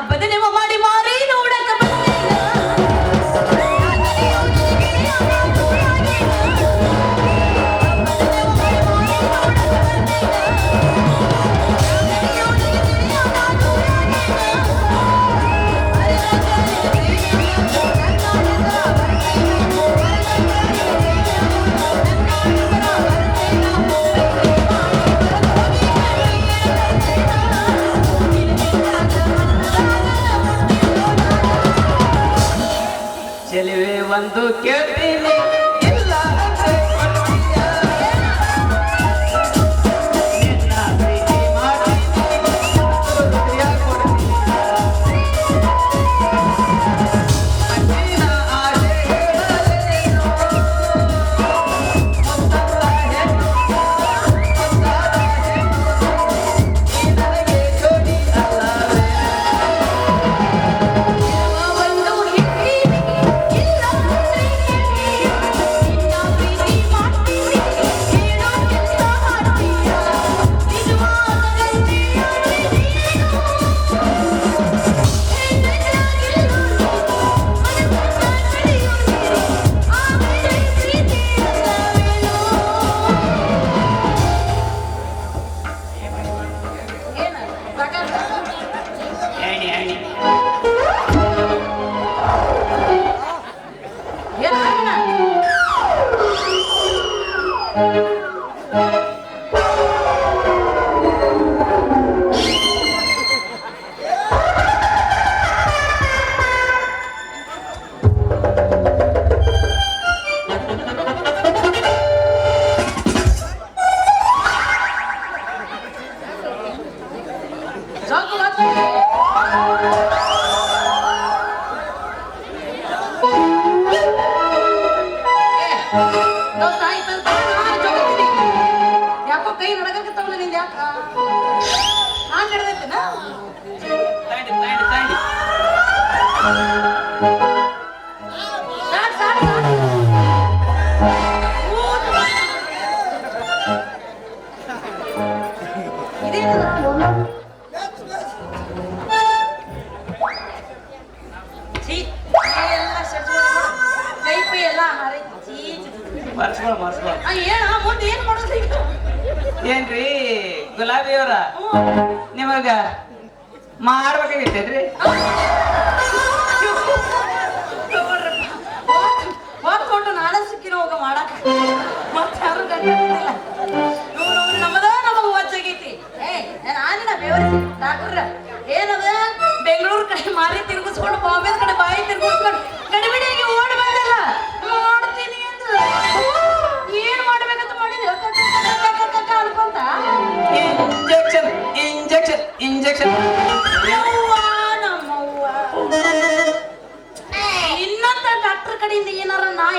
ಅಪ್ಪದ ನಿಮ್ಮ ಮಾಡಿ ಮಾಡಿ বন্ধুকে দিলে ನಾವು ಯಾಕೋ ಕೈ ನಡಗತ್ತವಲ್ಲ ನಿಂದ ಯಾಕ ನಾನು ನಡೆದೈತೆನಾ ತಾಂಡಿ ತಾಂಡಿ ನಿಮಗ ಮಾಡ್ಬೇಕಾಗಿತ್ತೇನ್ರಿ ಹೊತ್ತು ನಾಳೆ ಸಿಕ್ಕಿನ ಹೋಗ ಮಾಡಕ್ ಹೊಚ್ಚಾಗೈತಿ ಏ ಏನದ? ಬೆಂಗಳೂರು ಕಡೆ ಮಾರಿ ತಿರುಗಿಸ್ಕೊಂಡು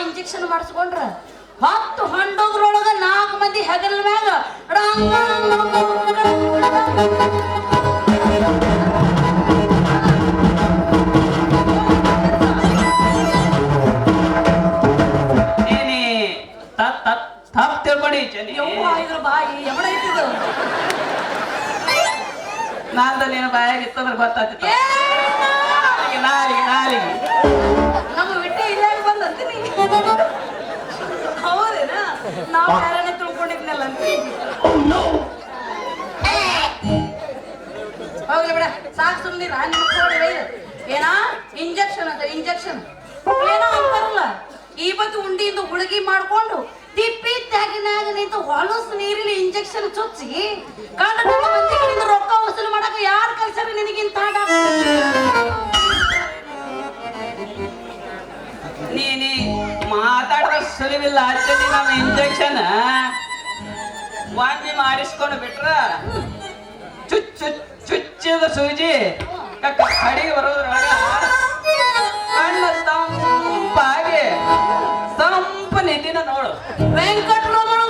ಇಂಜೆಕ್ಷನ್ ಮಾಡಿಸ್ಕೊಂಡ್ರ ಹತ್ತು ಹಂಡೋದ್ರೊಳಗ ನಾಲ್ಕು ಮಂದಿ ಹೆಗಲ ಮ್ಯಾಗ ನಾಲ್ದಲ್ಲಿ ನೀನಿ ತಪ್ ತಪ್ ತಪ್ ತಿಳ್ಕೊಂಡಿ ಹೌದೇನ? ನಾವು ಯಾರನ್ನೇ ತಿಳ್ಕೊಂಡಿದ್ನಲ್ಲ? ಹೋಗ್ಲಿ ಬಿಡ. ಸಾಕು ಸುಮ್ಮನಿರ ನಿಮ್ಮ ಏನ? ಇಂಜೆಕ್ಷನ್ ಅಂತ ಇಂಜೆಕ್ಷನ್. ಏನೋ ಅಂತಾರಲ್ಲ. ಬಗ್ಗೆ ಉಂಡಿಯಿಂದ ಹುಳುಗಿ ಮಾಡ್ಕೊಂಡು ತಿಪ್ಪಿ ತ್ಯಾಗಿನಾಗ ನಿಂತು ಹೊಲಸು ನೀರಿನ ಇಂಜೆಕ್ಷನ್ ಚುಚ್ಚಿ ಕಂಡ ರೊಕ್ಕ ವಸೂಲು ಮಾಡಕ ಯಾರು ಕಲ್ಸ್ಯಾರ ನಿನಗಿಂತ ಮಾತಾಡಿದ ಸುಲಿವಿಲ್ಲ. ಹಚ್ಚದಿ ನಮ್ಮ ಇಂಜೆಕ್ಷನ್ ವಾಂತಿ ಮಾಡಿಸ್ಕೊಂಡು ಬಿಟ್ರ? ಚುಚ್ ಚುಚ್, ಚುಚ್ಚಿದ ಸೂಜಿ. ಕಡೆಗೆ ಬರೋದ್ರೊಳಗ ಕಣ್ಣು ತಂಪಾಗಿ ಸಂಪ ನಿಧಿನ ನೋಡು. ವೆಂಕಟರಮಣ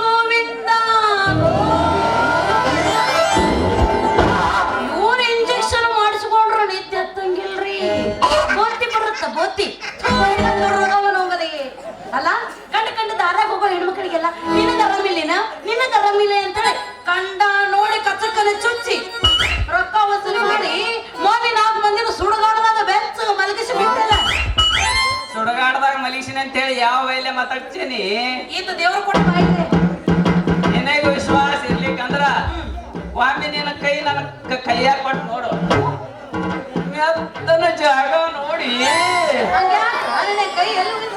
ನಿನಗ ಆರಾಮಿಲ್ಲಿನ ನಿನಗ ಆರಾಮಿಲ್ಲ ಅಂತೇಳಿ ಕಂಡ ನೋಡಿ ಕಚ್ಚಕ್ಕನೆ ಚುಚ್ಚಿ ರೊಕ್ಕ ವಸೂಲಿ ಮಾಡಿ ಮೋದಿ ನಾಲ್ಕು ಮಂದಿನ ಸುಡುಗಾಡದಾಗ ಬೆಚ್ಚ ಮಲಗಿಸಿ ಬಿಟ್ಟಲ್ಲ. ಸುಡಗಾಡ್ದಾಗ ಮಲಗಿಸಿನ ಅಂತೇಳಿ ಯಾವ ವೈಲೆ ಮಾತಾಡ್ತೀನಿ ಇದು ದೇವ್ರ ಕೂಡ ಬಾಯಿದೆ ನಿನಗೆ ವಿಶ್ವಾಸ ಇರ್ಲಿಕ್ಕಂದ್ರ ಒಮ್ಮೆ ನಿನ್ನ ಕೈ ನನ್ನ ಕೈಯಾಗ ಕೊಟ್ಟು ನೋಡು. ಮೆತ್ತನ ಜಾಗ ನೋಡಿ. ಕೈ ಎಲ್ಲಿ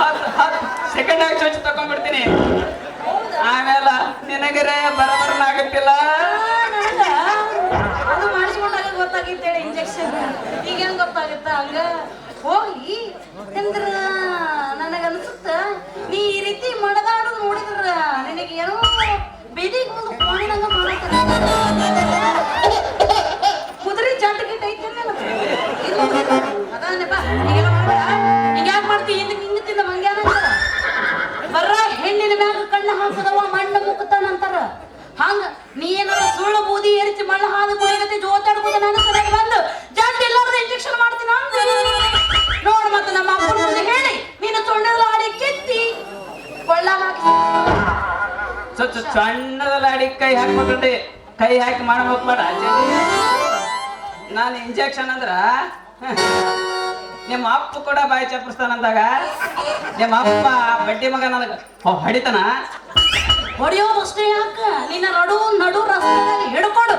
ಹತ್ತು ಸೆಕೆಂಡ್ ಆಗಿ ಚೊಚ್ಚಿ ತಕೊಂಡ್ಬಿಡ್ತೀನಿ? ಆಮೇಲೆ ನಿನಗರೆ ಬರಬರನ ಆಗತ್ತಿಲ್ಲ. ಅದು ಗೊತ್ತಾಗಿತ್ತೇಳಿ ಇಂಜೆಕ್ಷನ್ ಈಗೇನ್ ಗೊತ್ತಾಗುತ್ತ? ಹಂಗ ಹೋಗಿ ಅಂದ್ರ ಹೆಣ್ಣಿನ ಮ್ಯಾಗ ಕಣ್ಣ ಹಾಕದವ, ಮಣ್ಣು ಮುಕ್ಕತಾನಂತಾರ ಹಂಗ ನೀ ಸುಳ್ಳು ಬೂದಿ ಏರಿಸಿ ಮಣ್ಣು ಹಾದು ಕುಡಿಗತಿ ಜೋತಾಡ್ಬೋದು ನನ್ನ ಸರಿಯಾಗಿ ಬಂದು ಜಾತಿ ಎಲ್ಲಾರ್ದು ಇಂಜೆಕ್ಷನ್ ಮಾಡ್ತೀನಿ ನೋಡ್ ಮತ್ತೆ ನಮ್ಮ ಅಪ್ಪನ ಹೇಳಿ, ನೀನು ತೊಂಡದ ಆಡಿ ಕೆತ್ತಿ. ಕೊಳ್ಳ ಹಾಕಿ ಸಣ್ಣದಲ್ಲ ಅಡಿ ಕೈ ಹಾಕ್ಬೇಕಂಡಿ ಕೈ ಹಾಕಿ ಮಾಡ್ಬೇಕು ಬೇಡ. ನಾನು ಇಂಜೆಕ್ಷನ್ ಅಂದ್ರ ನಿಮ್ಮ ಅಪ್ಪ ಕೂಡ ಬಾಯಿ ಚಪ್ಪಿಸ್ತಾನಂದಾಗ ನಿಮ್ಮ ಅಪ್ಪ ಬಡ್ಡಿ ಮಗ ನನಗೆ ಹೊಡಿತಾನ? ಹೊಡೆಯೋದಷ್ಟೇ ಯಾಕ? ನಿನ್ನ ನಡು ನಡು ರಸ್ತೆ ಹಿಡ್ಕೊಂಡು